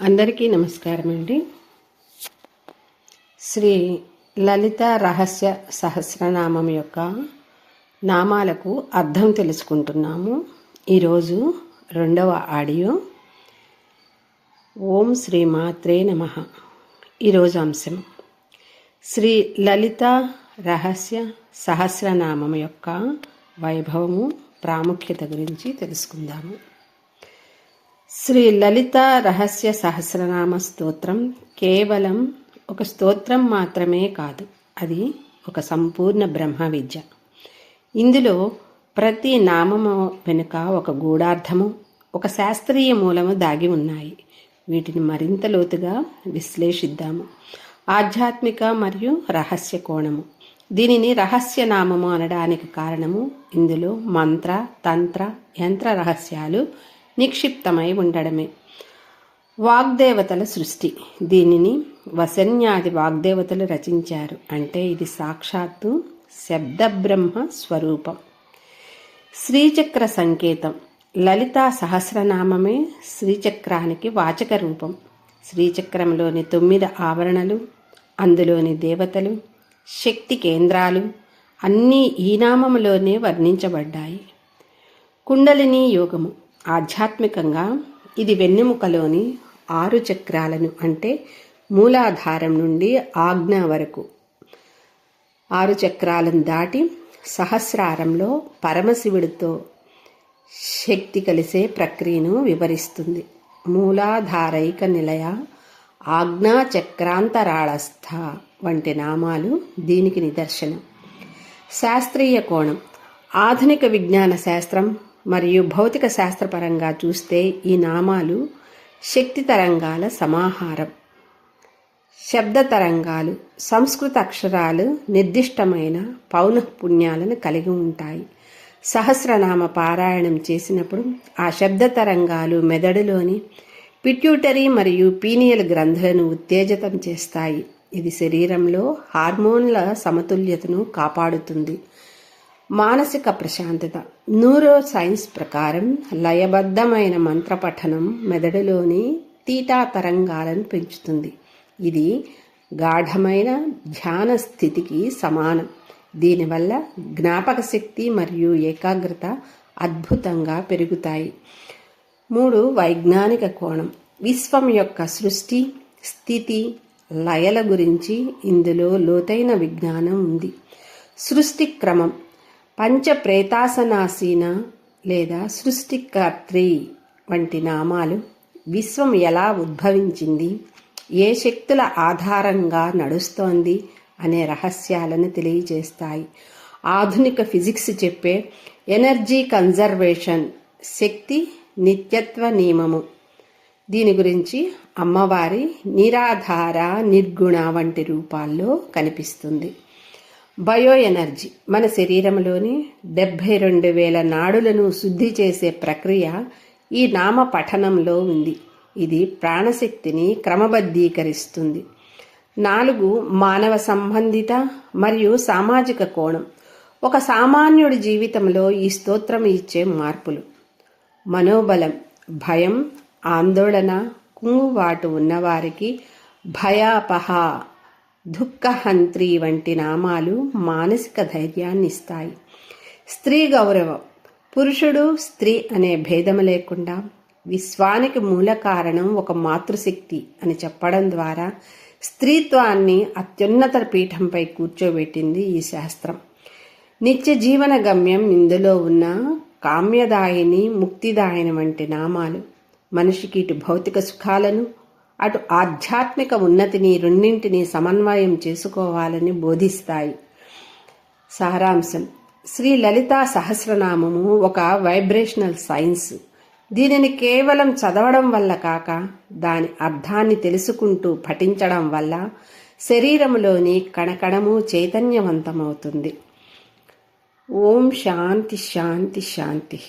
అందరికీ నమస్కారం అండి. శ్రీ లలిత రహస్య సహస్రనామం యొక్క నామాలకు అర్థం తెలుసుకుంటున్నాము. ఈరోజు రెండవ ఆడియో. ఓం శ్రీ మాత్రే నమ. ఈరోజు అంశం శ్రీ లలిత రహస్య సహస్రనామం యొక్క వైభవము ప్రాముఖ్యత గురించి తెలుసుకుందాము. శ్రీ లలిత రహస్య సహస్రనామ స్తోత్రం కేవలం ఒక స్తోత్రం మాత్రమే కాదు. అది ఒక సంపూర్ణ బ్రహ్మ విద్య ఇందులో ప్రతి నామము వెనుక ఒక గూఢార్థము ఒక శాస్త్రీయ మూలము దాగి ఉన్నాయి. వీటిని మరింత లోతుగా విశ్లేషిద్దాము. ఆధ్యాత్మిక మరియు రహస్య కోణము. దీనిని రహస్య నామము అనడానికి కారణము ఇందులో మంత్ర తంత్ర యంత్ర రహస్యాలు నిక్షిప్తమై ఉండడమే. వాగ్దేవతల సృష్టి. దీనిని వసన్యాది వాగ్దేవతలు రచించారు. అంటే ఇది సాక్షాత్తు శబ్దబ్రహ్మ స్వరూపం. శ్రీచక్ర సంకేతం. లలితా సహస్రనామమే శ్రీచక్రానికి వాచక రూపం. శ్రీచక్రంలోని తొమ్మిది ఆవరణలు అందులోని దేవతలు శక్తి కేంద్రాలు అన్నీ ఈ నామములోనే వర్ణించబడ్డాయి. కుండలిని యోగము. ఆధ్యాత్మికంగా ఇది వెన్నెముకలోని ఆరు చక్రాలను అంటే మూలాధారం నుండి ఆజ్ఞ వరకు. ఆరు చక్రాలను దాటి సహస్రారంలో పరమశివుడితో శక్తి కలిసే ప్రక్రియను వివరిస్తుంది. మూలాధారైక నిలయ ఆజ్ఞా చక్రాంతరాళస్థ వంటి నామాలు దీనికి నిదర్శనం. శాస్త్రీయ కోణం ఆధునిక విజ్ఞాన శాస్త్రం మరియు భౌతిక శాస్త్రపరంగా చూస్తే ఈ నామాలు శక్తి తరంగాల సమాహారం. శబ్ద తరంగాలు సంస్కృత అక్షరాలు నిర్దిష్టమైన పౌనఃపుణ్యాలను కలిగి ఉంటాయి. సహస్రనామ పారాయణం చేసినప్పుడు ఆ శబ్ద తరంగాలు మెదడులోని పిట్యూటరీ మరియు పీనియల్ గ్రంథులను ఉత్తేజితం చేస్తాయి. ఇది శరీరంలో హార్మోన్ల సమతుల్యతను కాపాడుతుంది. మానసిక ప్రశాంతత. న్యూరో సైన్స్ ప్రకారం లయబద్ధమైన మంత్రపఠనం మెదడులోని తీటా తరంగాలను పెంచుతుంది. ఇది గాఢమైన ధ్యాన స్థితికి సమానం. దీనివల్ల జ్ఞాపక శక్తి మరియు ఏకాగ్రత అద్భుతంగా పెరుగుతాయి. మూడు వైజ్ఞానిక కోణం. విశ్వం యొక్క సృష్టి స్థితి లయల గురించి ఇందులో లోతైన విజ్ఞానం ఉంది. సృష్టి క్రమం. పంచప్రేతాసనాసీన లేదా సృష్టికర్త్రి వంటి నామాలు విశ్వం ఎలా ఉద్భవించింది ఏ శక్తుల ఆధారంగా నడుస్తోంది అనే రహస్యాలను తెలియజేస్తాయి. ఆధునిక ఫిజిక్స్ చెప్పే ఎనర్జీ కన్జర్వేషన్ శక్తి నిత్యత్వ నియమము. దీని గురించి అమ్మవారి నిరాధార నిర్గుణ వంటి రూపాల్లో కనిపిస్తుంది. బయో ఎనర్జీ మన శరీరంలోని డెబ్భై రెండు వేల నాడులను శుద్ధి చేసే ప్రక్రియ ఈ నామ పఠనంలో ఉంది. ఇది ప్రాణశక్తిని క్రమబద్ధీకరిస్తుంది. నాలుగు మానవ సంబంధిత మరియు సామాజిక కోణం. ఒక సామాన్యుడి జీవితంలో ఈ స్తోత్రం ఇచ్చే మార్పులు. మనోబలం భయం ఆందోళన కుంగుబాటు ఉన్నవారికి భయాపహ దుఃఖహంత్రి వంటి నామాలు మానసిక ధైర్యాన్ని ఇస్తాయి స్త్రీ గౌరవం. పురుషుడు స్త్రీ అనే భేదం లేకుండా విశ్వానికి మూల కారణం ఒక మాతృశక్తి అని చెప్పడం ద్వారా స్త్రీత్వాన్ని అత్యున్నత పీఠంపై కూర్చోబెట్టింది ఈ శాస్త్రం. నిత్య జీవన గమ్యం ఇందులో ఉన్న కామ్యదాయిని ముక్తిదాయని వంటి నామాలు మనిషికి ఇటు భౌతిక సుఖాలను అటు ఆధ్యాత్మిక ఉన్నతిని రెండింటిని సమన్వయం చేసుకోవాలని బోధిస్తాయి. సారాంశం. శ్రీ లలితా సహస్రనామము ఒక వైబ్రేషనల్ సైన్స్. దీనిని కేవలం చదవడం వల్ల కాక దాని అర్థాన్ని తెలుసుకుంటూ పఠించడం వల్ల శరీరంలోని కణకణము చైతన్యవంతమవుతుంది. ఓం శాంతి శాంతి శాంతి.